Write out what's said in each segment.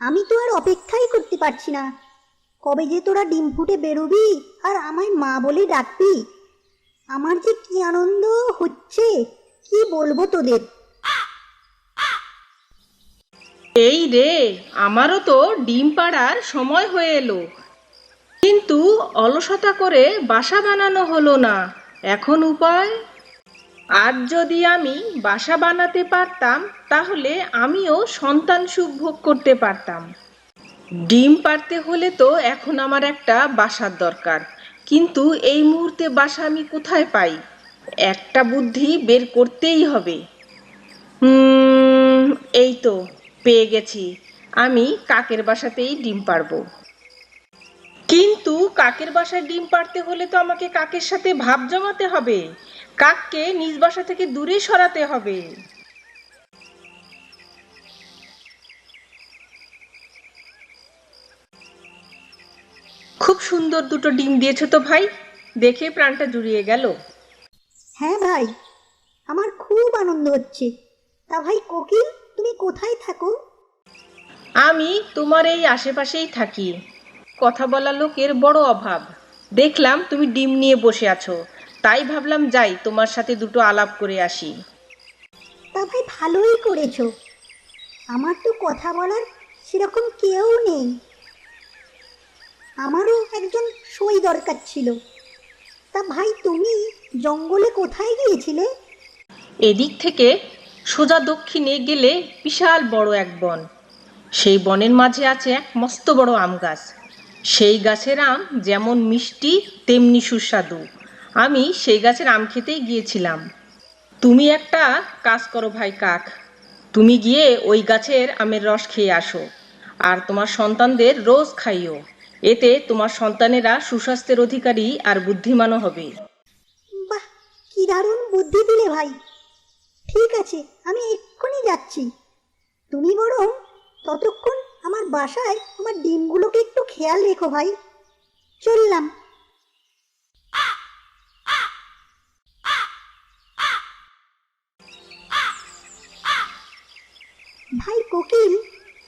আমি তো আর অপেক্ষাই করতে পারছি না। কবে যে তোরা ডিম ফুটে বেরোবি আর আমায় মা বলে ডাকবি? আমার যে কি আনন্দ হচ্ছে, কি বলব তোদের? এই রে, আমারও তো ডিম পাড়ার সময় হয়ে এলো। কিন্তু অলসতা করে বাসা বানানো হলো না। এখন উপায়? আজ যদি আমি বাসা বানাতে পারতাম, তাহলে আমিও সন্তান সুখ ভোগ করতে পারতাম। ডিম পারতে হলে তো এখন আমার একটা বাসার দরকার। কিন্তু এই মুহূর্তে বাসা আমি কোথায় পাই? একটা বুদ্ধি বের করতেই হবে। এই তো, পেয়ে গেছি। আমি কাকের বাসাতেই ডিম পারব কিন্তু কাকের বাসায় ডিম পারতে হলে তো আমাকে কাকের সাথে ভাব জমাতে হবে। কাককে নিজ বাসা থেকে দূরে সরাতে হবে। খুব সুন্দর দুটো ডিম দিয়েছ তো ভাই। দেখে প্রাণটা জুড়িয়ে গেল। হ্যাঁ ভাই আমার খুব আনন্দ হচ্ছে। তা ভাই কোকিল তুমি কোথায় থাকো? আমি তোমার এই আশেপাশেই থাকি। কথা বলা লোকের বড় অভাব। দেখলাম তুমি ডিম নিয়ে বসে আছো। তাই ভাবলাম যাই তোমার সাথে দুটো আলাপ করে আসি। তা ভাই ভালোই করেছ। আমার তো কথা বলার সেরকম কেউ নেই। আমারও একজন সই দরকার ছিল। তা ভাই তুমি জঙ্গলে কোথায় গিয়েছিলে? এদিক থেকে সোজা দক্ষিণে গেলে বিশাল বড় এক বন। সেই বনের মাঝে আছে এক মস্ত বড় আম গাছ। সেই গাছের আম যেমন মিষ্টি, তেমনি সুস্বাদু। আমি সেই গাছের আম খেতেই গিয়েছিলাম। তুমি একটা কাজ করো ভাই কাক। তুমি গিয়ে ওই গাছের আমের রস খেয়ে আসো। আর তোমার সন্তানদের রোজ খাইও। এতে তোমার সন্তানেরা সুস্বাস্থ্যের অধিকারী আর বুদ্ধিমানও হবে। বাহ, কি দারুণ বুদ্ধি দিলে ভাই। ঠিক আছে, আমি এক্ষুনি যাচ্ছি। তুমি বরং ততক্ষণ আমার বাসায় আমার ডিমগুলোকে একটু খেয়াল রেখো ভাই। চললাম। ভাই কোকিল,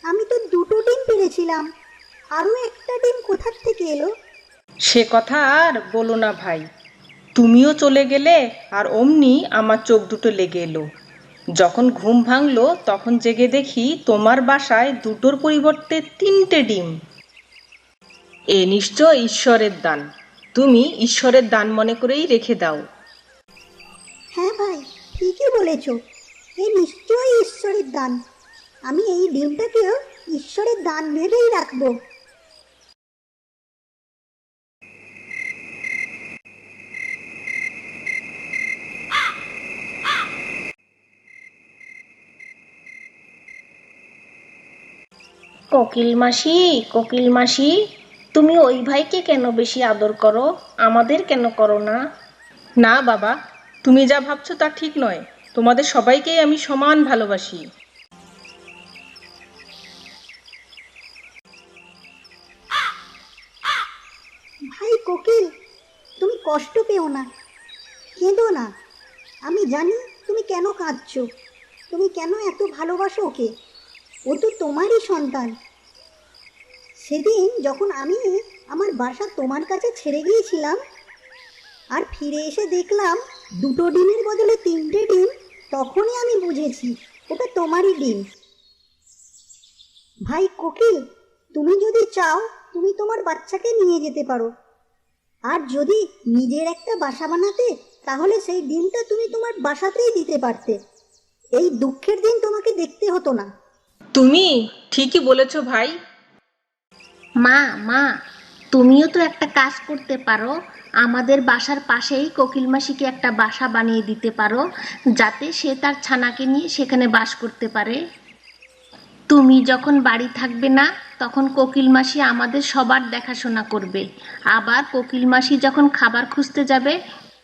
আমি তো দুটো ডিম পেরেছিলাম। আরও একটা ডিম কোথার থেকে এলো? সে কথা আর বলো না ভাই। তুমিও চলে গেলে আর অমনি আমার চোখ দুটো লেগে এলো। যখন ঘুম ভাঙলো, তখন জেগে দেখি তোমার বাসায় দুটোর পরিবর্তে তিনটে ডিম। এ নিশ্চয় ঈশ্বরের দান। তুমি ঈশ্বরের দান মনে করেই রেখে দাও। হ্যাঁ ভাই, ঠিকই বলেছ। এই নিশ্চয়ই ঈশ্বরের দান। আমি এই ডিমটাকেও ঈশ্বরের দান ভেবেই রাখব। কোকিল মাসি কোকিল মাসি তুমি ওই ভাইকে কেন বেশি আদর করো? আমাদের কেন করো না? না বাবা তুমি যা ভাবছ তা ঠিক নয়। তোমাদের সবাইকেই আমি সমান ভালোবাসি। ভাই কোকিল তুমি কষ্ট পেও না কেঁদো না। আমি জানি তুমি কেন কাঁদছো। তুমি কেন এত ভালোবাসো ওকে? ও তো তোমারই সন্তান। সেদিন যখন আমি আমার বাসা তোমার কাছে ছেড়ে গিয়েছিলাম আর ফিরে এসে দেখলাম দুটো ডিমের বদলে তিনটে ডিম, তখনই আমি বুঝেছি ওটা তোমারই ডিম। ভাই কোকিল, তুমি যদি চাও তুমি তোমার বাচ্চাকে নিয়ে যেতে পারো। আর যদি নিজের একটা বাসা বানাতে, তাহলে সেই ডিমটা তুমি তোমার বাসাতেই দিতে পারতে। এই দুঃখের দিন তোমাকে দেখতে হতো না। তুমি ঠিকই বলেছ ভাই। মা মা, তুমিও তো একটা কাজ করতে পারো। আমাদের বাসার পাশেই কোকিল মাসিকে একটা বাসা বানিয়ে দিতে পারো, যাতে সে তার ছানাকে নিয়ে সেখানে বাস করতে পারে। তুমি যখন বাড়ি থাকবে না, তখন কোকিল মাসি আমাদের সবার দেখাশোনা করবে। আবার কোকিল মাসি যখন খাবার খুঁজতে যাবে,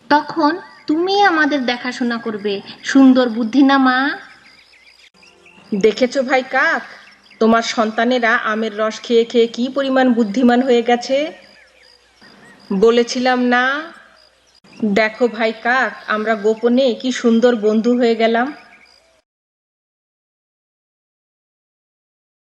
তখন তুমি আমাদের দেখাশোনা করবে। সুন্দর বুদ্ধি না, মা? দেখেছ ভাই কাক? তোমার সন্তানেরা আমের রস খেয়ে খেয়ে কি পরিমাণ বুদ্ধিমান হয়ে গেছে? বলেছিলাম না। দেখো ভাই কাক, আমরা গোপনে কি সুন্দর বন্ধু হয়ে গেলাম।